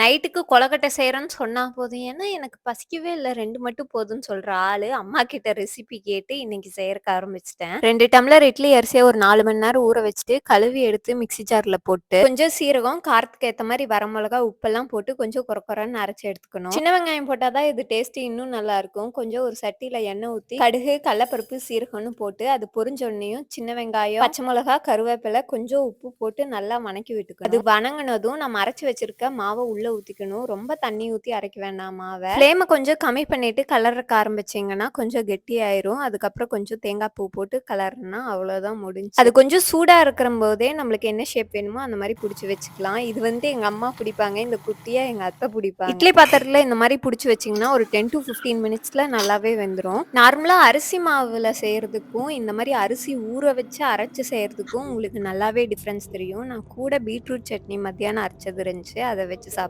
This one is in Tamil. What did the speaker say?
நைட்டுக்கு கொலக்கட்டை செய்றேன்னு சொன்னா போதும். ஏன்னா எனக்கு பசிக்கவே இல்ல. ரெண்டு மட்டும் போதும்னு சொல்ற ஆளு, அம்மா கிட்ட ரெசிபி கேட்டு இன்னைக்கு செய்யறக்கு ஆரம்பிச்சிட்டேன் ரெண்டு டம்ளர் இட்லி அரிசியை ஒரு நாலு மணி நேரம் ஊற வச்சுட்டு, கழுவி எடுத்து மிக்ஸி ஜார்ல போட்டு, கொஞ்சம் சீரகம், காரத்துக்கு ஏத்த மாதிரி வரமிளகா, உப்பெல்லாம் போட்டு கொஞ்சம் கொர கொரன்னு அரைச்சு எடுத்துக்கணும். சின்ன வெங்காயம் போட்டால் தான் இது டேஸ்ட் இன்னும் நல்லாருக்கும். கொஞ்சம் ஒரு சட்டியில எண்ணெய் ஊத்தி, கடுகு, கடலப்பருப்பு, சீரகம்னு போட்டு அது பொரிஞ்சோனயும் சின்ன வெங்காயம், பச்சை மிளகா, கருவேப்பிலை கொஞ்சம் உப்பு போட்டு நல்லா வணக்கி விட்டுக்கணும். அது வணங்கினதும் நம்ம அரைச்சு வச்சிருக்க மாவை உள்ள ஊத்திக்கணும். ரொம்ப தண்ணி ஊத்தி அரைக்க வேண்டாம் மாவ. ஃப்ளேம கொஞ்சம் கம்மி பண்ணிட்டு கலர்றக்கு ஆரம்பிச்சீங்கன்னா, கொஞ்சம் கெட்டியாயிரும். அதுக்கப்புறம் கொஞ்சம் தேங்காய் பூ போட்டு கலர்னா அவ்வளோதான் முடிஞ்சுச்சு. அது கொஞ்சம் சூடா இருக்கிறம்போதே நம்மளுக்கு என்ன ஷேப் வேணுமோ அந்த மாரி புடிச்சு வச்சுக்கலாம். இது வந்து எங்க அம்மா புடிப்பாங்க. இந்த குட்டியா எங்க அத்தை புடிப்பாங்க. இட்லி பாத்திரத்துல இந்த மாரி புடிச்சு வச்சீங்கன்னா, ஒரு 10-15 மினிட்ஸ்ல நல்லாவே வெந்துரும். நார்மலா அரிசி மாவுல செய்றதுக்கும், இந்த மாரி அரிசி ஊற வச்சு அரைச்சு செய்றதுக்கும் உங்களுக்கு நல்லாவே டிஃபரன்ஸ் தெரியும். நான் கூட பீட்ரூட் சட்னி மத்தியானம் அரைச்சது இருந்துச்சு. அத வச்சு சாப்